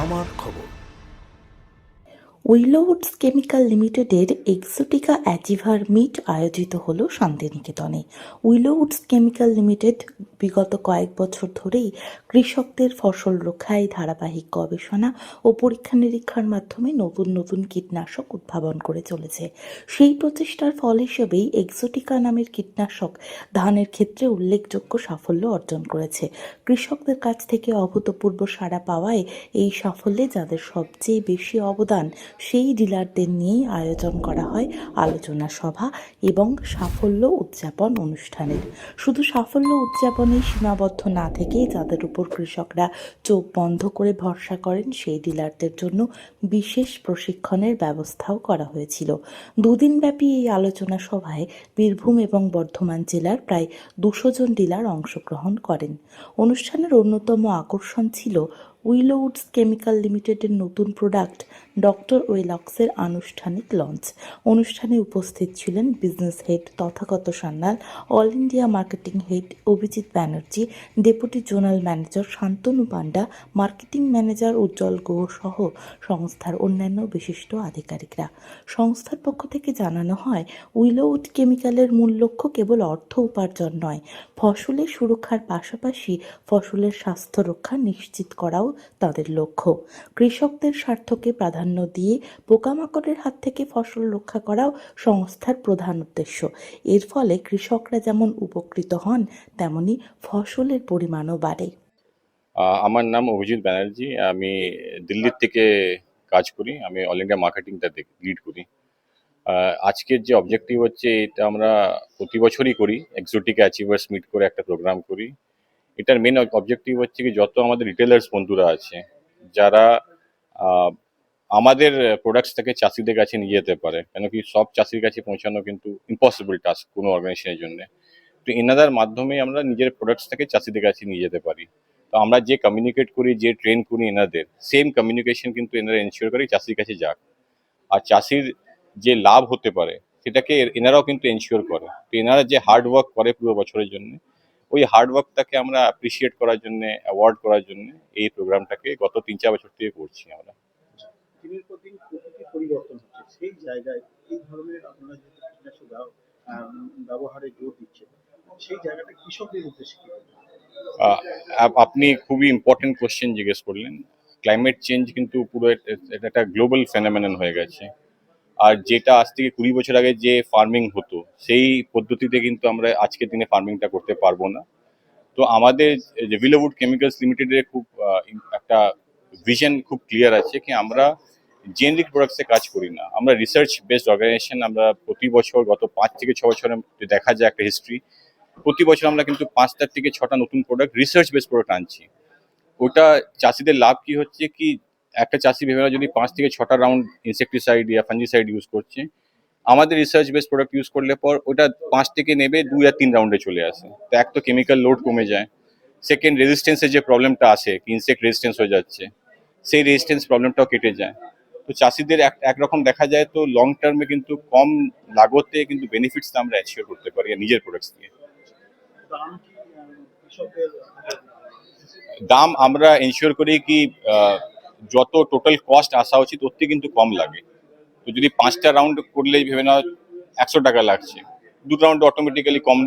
আমার খবর। Willowoods chemical লিমিটেডের এক্সোটিকা অ্যাচিভার মিট আয়োজিত হলো শান্তিনিকেতনে। উইলোউডস কেমিক্যাল লিমিটেড বিগত কয়েক বছর ধরেই কৃষকদের ফসল রক্ষায় ধারাবাহিক গবেষণা ও পরীক্ষা নিরীক্ষার মাধ্যমে নতুন নতুন কীটনাশক উদ্ভাবন করে চলেছে। সেই প্রচেষ্টার ফল হিসেবেই এক্সোটিকা নামের কীটনাশক ধানের ক্ষেত্রে উল্লেখযোগ্য সাফল্য অর্জন করেছে। কৃষকদের কাছ থেকে অভূতপূর্ব সাড়া পাওয়ায় এই সাফল্যে যাদের সবচেয়ে বেশি অবদান সেই ডিলারদের নিয়েই আয়োজন করা হয় আলোচনা সভা এবং সাফল্য উদযাপন অনুষ্ঠানের। শুধু সাফল্য উদযাপনেই সীমাবদ্ধ না থেকে যাদের উপর কৃষকরা চোখ বন্ধ করে ভরসা করেন, সেই ডিলারদের জন্য বিশেষ প্রশিক্ষণের ব্যবস্থাও করা হয়েছিল। দুদিনব্যাপী এই আলোচনা সভায় বীরভূম এবং বর্ধমান জেলার প্রায় দুশো জন ডিলার অংশগ্রহণ করেন। অনুষ্ঠানের অন্যতম আকর্ষণ ছিল উইলোউডস কেমিক্যাল লিমিটেডের নতুন প্রোডাক্ট ডক্টর ওয়েলক্সের আনুষ্ঠানিক লঞ্চ। অনুষ্ঠানে উপস্থিত ছিলেন business head Tathagata Sanyal, all India marketing head Abhijit Banerjee, deputy zonal manager Shantanu Panda marketing manager Ujjwal Guha সহ সংস্থার অন্যান্য বিশিষ্ট আধিকারিকরা। সংস্থার পক্ষ থেকে জানানো হয়, উইলোউড কেমিক্যালের মূল লক্ষ্য কেবল অর্থ উপার্জন নয়, ফসলের সুরক্ষার পাশাপাশি ফসলের স্বাস্থ্য রক্ষা নিশ্চিত করাও তাদের লক্ষ্য। কৃষকদের স্বার্থকে প্রাধান্য দিয়ে পোকামাকড়ের হাত থেকে ফসল রক্ষা করাও সংস্থার প্রধান উদ্দেশ্য। এর ফলে কৃষকরা যেমন উপকৃত হন, তেমনি ফসলের পরিমাণও বাড়ে। আমার নাম অভিজিৎ ব্যানার্জি। আমি দিল্লির থেকে কাজ করি। আমি অল ইন্ডিয়া মার্কেটিংটা লিড করি। আজকের যে অবজেক্টিভ হচ্ছে, এটা আমরা প্রতি বছরই করি। এক্সোটিক অ্যাচিভার্স মিট করে একটা প্রোগ্রাম করি। এটার মেন অবজেক্টিভ হচ্ছে কি যত আমাদের রিটেলার্স বন্ধুরা আছে, যারা আমাদের প্রোডাক্টসটাকে চাষিদের কাছে নিয়ে যেতে পারে, কেন কি সব চাষির কাছে পৌঁছানো কিন্তু ইম্পসিবল টাস্ক কোনো অর্গানাইজেশনের জন্য। তো এনাদের মাধ্যমে আমরা নিজের প্রোডাক্টসটাকে চাষিদের কাছে নিয়ে যেতে পারি। তো আমরা যে কমিউনিকেট করি, যে ট্রেন করি এনাদের সেম কমিউনিকেশন কিন্তু এনারা এনশিওর করে চাষির কাছে যাক। আর চাষির যে লাভ হতে পারে, সেটাকে এনারাও কিন্তু এনশিওর করে। তো এনারা যে হার্ড ওয়ার্ক করে পুরো বছরের জন্য ওই হার্ড ওয়ার্কটাকে আমরা অ্যাপ্রিসিয়েট করার জন্য অ্যাওয়ার্ড করার জন্য এই প্রোগ্রামটাকে গত তিন চার বছর থেকে করছি আমরা। দিনের পর দিন প্রকৃতির পরিবর্তন হচ্ছে। সেই জায়গায় এই ধরনের আপনারা যে কীটনাশক ব্যবহারে জোর দিচ্ছেন সেই জায়গাটা কৃষকদের উদ্দেশ্যে কি বলবেন? আহ, আপ- আপনি খুবই ইম্পর্টেন্ট কোশ্চেন জিজ্ঞেস করলেন। ক্লাইমেট চেঞ্জ কিন্তু পুরো এট- এটা একটা গ্লোবাল ফেনামেনন হয়ে গেছে। আর যেটা আজ থেকে কুড়ি বছর আগে যে ফার্মিং হতো, সেই পদ্ধতিতে কিন্তু আমরা আজকের দিনে ফার্মিংটা করতে পারব না। তো আমাদের যে ভিলোউড কেমিক্যালস লিমিটেডের খুব একটা ভিশন খুব ক্লিয়ার আছে কি আমরা জেনারিক প্রোডাক্টসে কাজ করি না। আমরা রিসার্চ বেসড অর্গানাইজেশন আমরা প্রতি বছর গত পাঁচ থেকে ছ বছরে দেখা যায় একটা হিস্ট্রি প্রতি বছর আমরা কিন্তু পাঁচটা থেকে ছটা নতুন প্রোডাক্ট রিসার্চ বেসড প্রোডাক্ট আনছি। ওটা চাষিদের লাভ কি হচ্ছে কি একটা চাষি ভেবে যদি পাঁচ থেকে ছটা রাউন্ড ইনসেকটিসাইড ইয়া ফাঞ্জিসাইড ইউজ করছে আমাদের রিসার্চ বেস প্রোডাক্ট ইউজ করলে পর ওটা পাঁচ থেকে নেবে দুই আর তিন রাউন্ডে চলে আসে। তো এক তো কেমিক্যাল লোড কমে যায় সেকেন্ড রেজিস্ট্যান্সের যে প্রবলেমটা আসে ইনসেক্ট রেজিস্ট্যান্স হয়ে যাচ্ছে সেই রেজিস্ট্যান্স প্রবলেমটাও কেটে যায়। তো চাষিদের এক একরকম দেখা যায় তো লং টার্মে কিন্তু কম লাগতে কিন্তু বেনিফিটস আমরা অ্যাচিভ করতে পারি নিজের প্রোডাক্টস দিয়ে। দাম আমরা এনশিওর করি কি যত টোটাল কস্ট আসা উচিত ওর থেকে কিন্তু কম লাগে। তো যদি পাঁচটা রাউন্ড করলে ভেবে নাও একশো টাকা লাগছে। দুটো রাউন্ড অটোমেটিক্যালি কম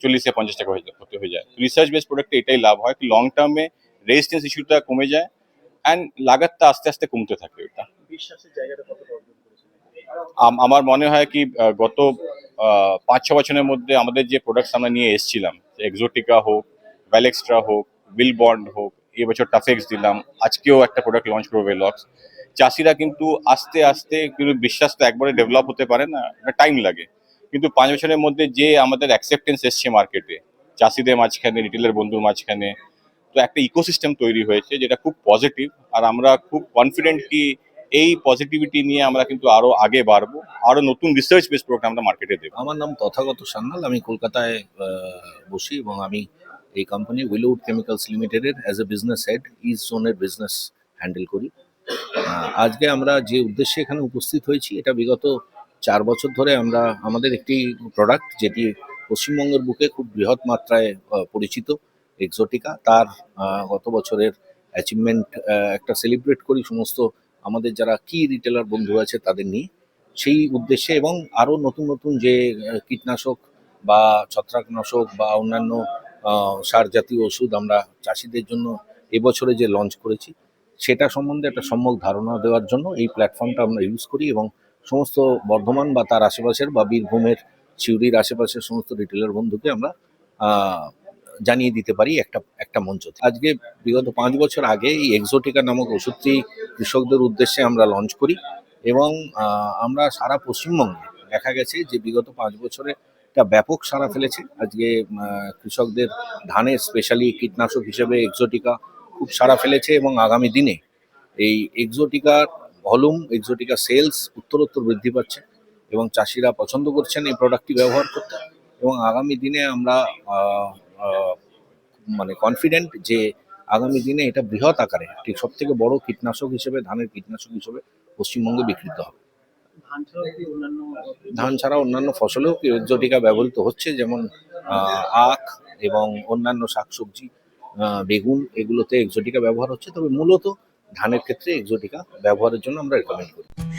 চল্লিশে পঞ্চাশ টাকা হয়ে যায় হতে হয়ে যায়। রিসার্চ বেস প্রোডাক্টে এটাই লাভ হয় কি লং টার্মে রেজিস্ট্যান্স ইস্যুটা কমে যায় অ্যান্ড লাগাতটা আস্তে আস্তে কমতে থাকে ওটা। আমার মনে হয় কি গত পাঁচ ছ বছরের মধ্যে আমাদের যে প্রোডাক্টস আমরা নিয়ে এসেছিলাম এক্সোটিকা হোক ভ্যালেক্সট্রা হোক বিলবন্ড হোক এবছর টাফেক্স দিলাম। আজকেও একটা প্রোডাক্ট লঞ্চ করব ভেলক্স চাষিরা কিন্তু আস্তে আস্তে কিন্তু বিশ্বাস তো একবারে ডেভেলপ হতে পারে না টাইম লাগে। কিন্তু পাঁচ বছরের মধ্যে যে আমাদের অ্যাকসেপ্টেন্স এসছে মার্কেটে চাষিদের মাঝখানে রিটেলের বন্ধুর মাঝখানে, তো একটা ইকোসিস্টেম তৈরি হয়েছে যেটা খুব পজিটিভ আর আমরা খুব কনফিডেন্ট কি এই পজিটিভিটি নিয়ে আমরা কিন্তু আরও আগে বাড়বো, আরও নতুন রিসার্চ বেস প্রোগ্রাম আমরা মার্কেটে দেবো। আমার নাম তথাগত সান্যাল, আমি কলকাতায় বসি এবং আমি এই কোম্পানি উইলউড কেমিক্যালস লিমিটেডের as a business head east জোনের বিজনেস হ্যান্ডেল করি। আজকে আমরা যে উদ্দেশ্যে এখানে উপস্থিত হয়েছি, এটা বিগত চার বছর ধরে আমরা, আমাদের একটি প্রোডাক্ট যেটি পশ্চিমবঙ্গের বুকে খুব বৃহৎ মাত্রায় পরিচিত এক্সোটিকা তার গত বছরের অ্যাচিভমেন্ট একটা সেলিব্রেট করি সমস্ত আমাদের যারা কি রিটেলার বন্ধু আছে তাদের নিয়ে। সেই উদ্দেশ্যে এবং আরও নতুন নতুন যে কীটনাশক বা ছত্রাকনাশক বা অন্যান্য সার জাতীয় ওষুধ আমরা চাষিদের জন্য এবছরে যে লঞ্চ করেছি, সেটা সম্বন্ধে একটা সম্যক ধারণা দেওয়ার জন্য এই প্ল্যাটফর্মটা আমরা ইউজ করি এবং সমস্ত বর্ধমান বা তার আশেপাশের বা বীরভূমের, সিউড়ির আশেপাশের সমস্ত রিটেলার বন্ধুকে আমরা জানিয়ে দিতে পারি একটা একটা মঞ্চ আজকে বিগত পাঁচ বছর আগে এই এক্সোটিকা নামক ওষুধটি কৃষকদের উদ্দেশ্যে আমরা লঞ্চ করি এবং আমরা সারা পশ্চিমবঙ্গে দেখা গেছে যে বিগত পাঁচ বছরে একটা ব্যাপক সাড়া ফেলেছে। আজকে কৃষকদের ধানের স্পেশালি কীটনাশক হিসেবে এক্সোটিকা খুব সাড়া ফেলেছে এবং আগামী দিনে এই এক্সোটিকার ভলিউম এক্সোটিকা সেলস উত্তরোত্তর বৃদ্ধি পাচ্ছে এবং চাষিরা পছন্দ করছেন এই প্রোডাক্টটি ব্যবহার করতে এবং আগামী দিনে আমরা মানে কনফিডেন্ট যে আগামী দিনে এটা বৃহৎ আকারে সব থেকে বড় কীটনাশক হিসেবে, ধানের কীটনাশক হিসেবে পশ্চিমবঙ্গে বিকৃত হবে। ধান ছাড়া অন্যান্য ফসলেও কি টিকা ব্যবহৃত হচ্ছে? যেমন আখ এবং অন্যান্য শাকসবজি বেগুন, এগুলোতে এক্সোটিকা ব্যবহার হচ্ছে। তবে মূলত ধানের ক্ষেত্রে এক্সোটিকা ব্যবহারের জন্য আমরা রেকমেন্ড করি।